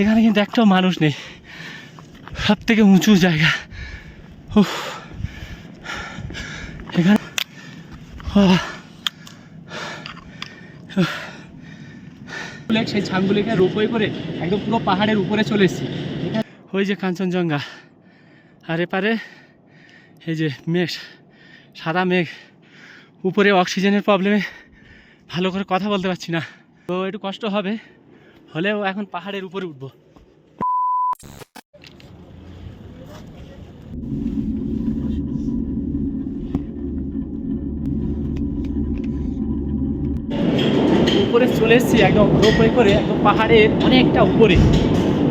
এখানে কিন্তু একটাও মানুষ নেই। সব থেকে উঁচু জায়গা। এখানে সেই ছাঙ্গুলিকে রোপওয়ে করে একদম পুরো পাহাড়ের উপরে চলে এসেছি। ওই যে কাঞ্চনজঙ্ঘা। আর এপারে এই যে মেঘ, সাদা মেঘ। উপরে অক্সিজেনের প্রবলেমে ভালো করে কথা বলতে পারছি না। তো একটু কষ্ট হবে। হলেও এখন পাহাড়ের উপরে উঠবো। উপরে চলে এসেছি একদম রোপওয়ে করে, একদম পাহাড়ের অনেকটা উপরে।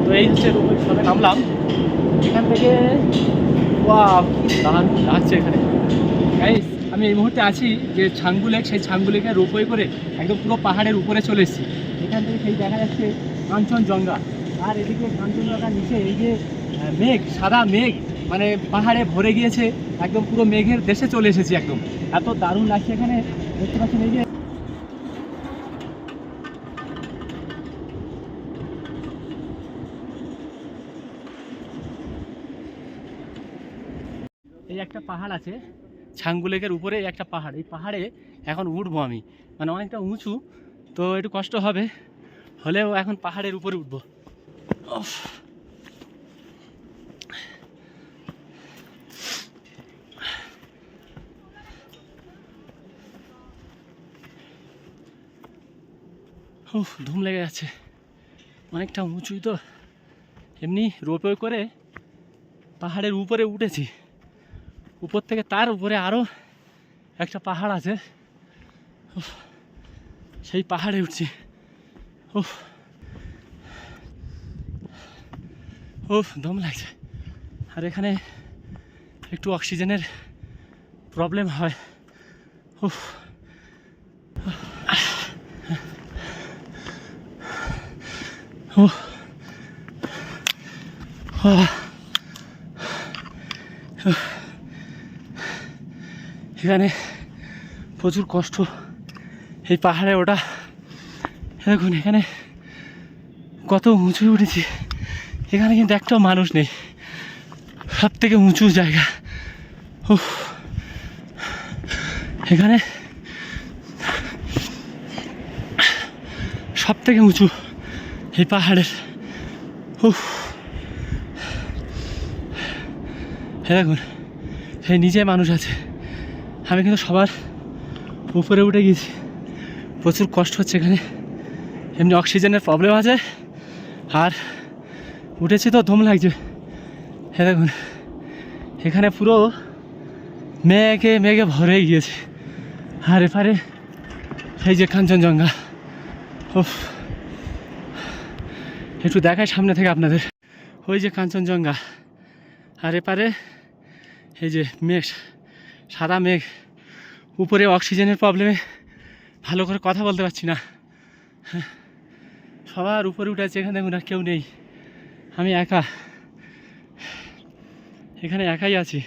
তো এই হচ্ছে রোপওয়ে নামলাম। এখান থেকে কি দারুণ লাগছে এখানে। আমি এই মুহূর্তে আছি যে ছাঙ্গু লেক সেই ছাঙ্গু লেকে রোপওয়ে করে একদম পুরো পাহাড়ের উপরে চলে এসেছি। এখান থেকে সেই দেখা যাচ্ছে কাঞ্চনজঙ্ঘা। আর এদিকে কাঞ্চনজঙ্ঘার নিচে এই যে মেঘ, সাদা মেঘ মানে পাহাড়ে ভরে গিয়েছে, একদম পুরো মেঘের দেশে চলে এসেছি একদম। এত দারুণ লাগছে এখানে, দেখতে পাচ্ছেন এই যে। এই একটা পাহাড় আছে, ছাঙ্গু লেকের উপরে একটা পাহাড়। এই পাহাড়ে এখন উঠবো আমি। মানে অনেকটা উঁচু তো একটু কষ্ট হবে। হলেও এখন পাহাড়ের উপরে উঠবো। উফ। ধুম লেগে যাচ্ছে। অনেকটা উঁচুই তো। এমনি রোপওয়ে করে পাহাড়ের উপরে উঠেছি। উপর থেকে তার উপরে আরও একটা পাহাড় আছে। সেই পাহাড়ে উঠছি। উফ। দম লাগছে। আর এখানে একটু অক্সিজেনের প্রবলেম হয়। আহ এখানে প্রচুর কষ্ট। এই পাহাড়ে ওটা। দেখুন, এখানে কত উঁচু উঠেছি। এখানে কিন্তু একটাও মানুষ নেই। সব থেকে উঁচু জায়গা। উফ। এখানে সব থেকে উঁচু এই পাহাড়ের। উফ। দেখুন, সেই নিচে মানুষ আছে। আমি কিন্তু সবার উপরে উঠে গেছি। প্রচুর কষ্ট হচ্ছে এখানে। এমনি অক্সিজেনের প্রবলেম আছে। আর উঠেছি তো দম লাগছে। হ্যাঁ দেখুন, এখানে পুরো মেঘে মেঘে ভরে গিয়েছে। আর এপারে এই যে কাঞ্চনজঙ্ঘা। ও একটু দেখায় সামনে থেকে আপনাদের। ওই যে কাঞ্চনজঙ্ঘা। আর এপারে এই যে মেঘ, সাদা মেঘ। উপরে অক্সিজেনের প্রবলেমে ভালো করে কথা বলতে পারছি না। হ্যাঁ, সবার উপরে উঠে আছে এখানে দেখুন আর কেউ নেই। আমি একা এখানে একাই আছি।